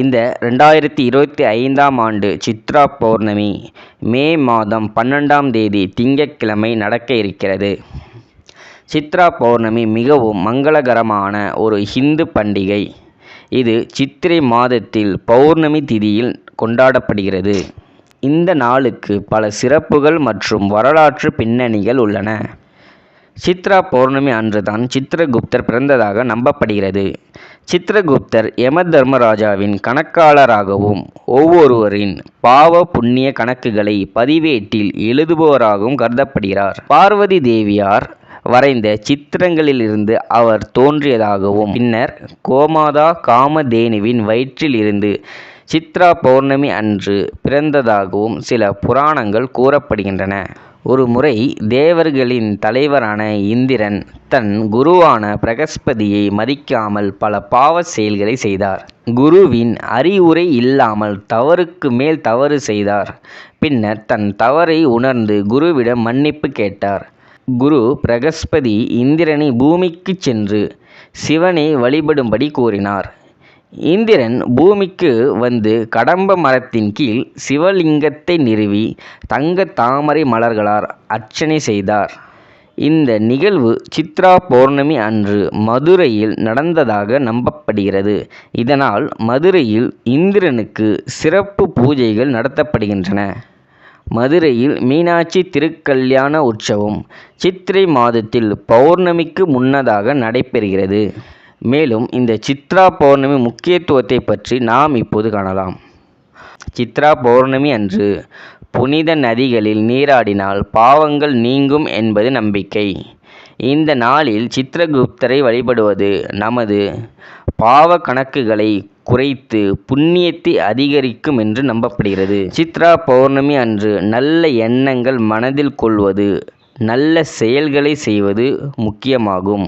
இந்த ரெண்டாயிரத்தி இருபத்தி ஐந்தாம் ஆண்டு சித்ரா பௌர்ணமி மே மாதம் பன்னெண்டாம் தேதி திங்கட்கிழமை நடக்க இருக்கிறது. சித்ரா பௌர்ணமி மிகவும் மங்களகரமான ஒரு ஹிந்து பண்டிகை. இது சித்திரை மாதத்தில் பௌர்ணமி திதியில் கொண்டாடப்படுகிறது. இந்த நாளுக்கு பல சிறப்புகள் மற்றும் வரலாற்று பின்னணிகள் உள்ளன. சித்ரா பௌர்ணமி அன்றுதான் சித்திரகுப்தர் பிறந்ததாக நம்பப்படுகிறது. சித்திரகுப்தர் யம தர்மராஜாவின் கணக்காளராகவும் ஒவ்வொருவரின் பாவ புண்ணிய கணக்குகளை பதிவேட்டில் எழுதுபவராகவும் கருதப்படுகிறார். பார்வதி தேவியார் வரைந்த சித்திரங்களிலிருந்து அவர் தோன்றியதாகவும் பின்னர் கோமாதா காமதேனுவின் வயிற்றில் இருந்து சித்ரா பௌர்ணமி அன்று பிறந்ததாகவும் சில புராணங்கள் கூறப்படுகின்றன. ஒரு முறை தேவர்களின் தலைவரான இந்திரன் தன் குருவான பிரகஸ்பதியை மதிக்காமல் பல பாவ செயல்களை செய்தார். குருவின் அறிவுரை இல்லாமல் தவறுக்கு மேல் தவறு செய்தார். பின்னர் தன் தவறை உணர்ந்து குருவிடம் மன்னிப்பு கேட்டார். குரு பிரகஸ்பதி இந்திரனை பூமிக்கு சென்று சிவனை வழிபடும்படி கூறினார். இந்திரன் பூமிக்கு வந்து கடம்ப மரத்தின் கீழ் சிவலிங்கத்தை நிறுவி தங்க தாமரை மலர்களால் அர்ச்சனை செய்தார். இந்த நிகழ்வு சித்ரா பௌர்ணமி அன்று மதுரையில் நடந்ததாக நம்பப்படுகிறது. இதனால் மதுரையில் இந்திரனுக்கு சிறப்பு பூஜைகள் நடத்தப்படுகின்றன. மதுரையில் மீனாட்சி திருக்கல்யாண உற்சவம் சித்திரை மாதத்தில் பௌர்ணமிக்கு முன்னதாக நடைபெறுகிறது. மேலும் இந்த சித்ரா பௌர்ணமி முக்கியத்துவத்தை பற்றி நாம் இப்போது காணலாம். சித்ரா பௌர்ணமி அன்று புனித நதிகளில் நீராடினால் பாவங்கள் நீங்கும் என்பது நம்பிக்கை. இந்த நாளில் சித்திரகுப்தரை வழிபடுவது நமது பாவ கணக்குகளை குறைத்து புண்ணியத்தை அதிகரிக்கும் என்று நம்பப்படுகிறது. சித்ரா பௌர்ணமி அன்று நல்ல எண்ணங்கள் மனதில் கொள்வது நல்ல செயல்களை செய்வது முக்கியமாகும்.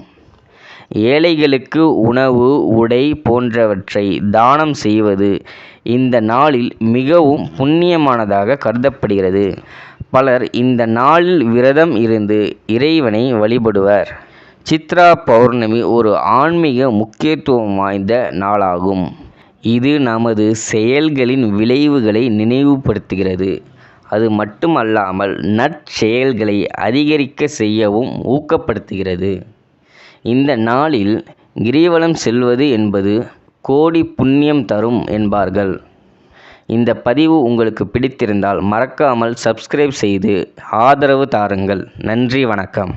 ஏழைகளுக்கு உணவு உடை போன்றவற்றை தானம் செய்வது இந்த நாளில் மிகவும் புண்ணியமானதாக கருதப்படுகிறது. பலர் இந்த நாளில் விரதம் இருந்து இறைவனை வழிபடுவர். சித்ரா பௌர்ணமி ஒரு ஆன்மீக முக்கியத்துவம் வாய்ந்த நாளாகும். இது நமது செயல்களின் விளைவுகளை நினைவுபடுத்துகிறது. அது மட்டுமல்லாமல் நற்செயல்களை அதிகரிக்க செய்யவும் ஊக்கப்படுத்துகிறது. இந்த நாளில் கிரிவலம் செல்வது என்பது கோடி புண்ணியம் தரும் என்பார்கள். இந்த பதிவு உங்களுக்கு பிடித்திருந்தால் மறக்காமல் சப்ஸ்கிரைப் செய்து ஆதரவு தாருங்கள். நன்றி வணக்கம்.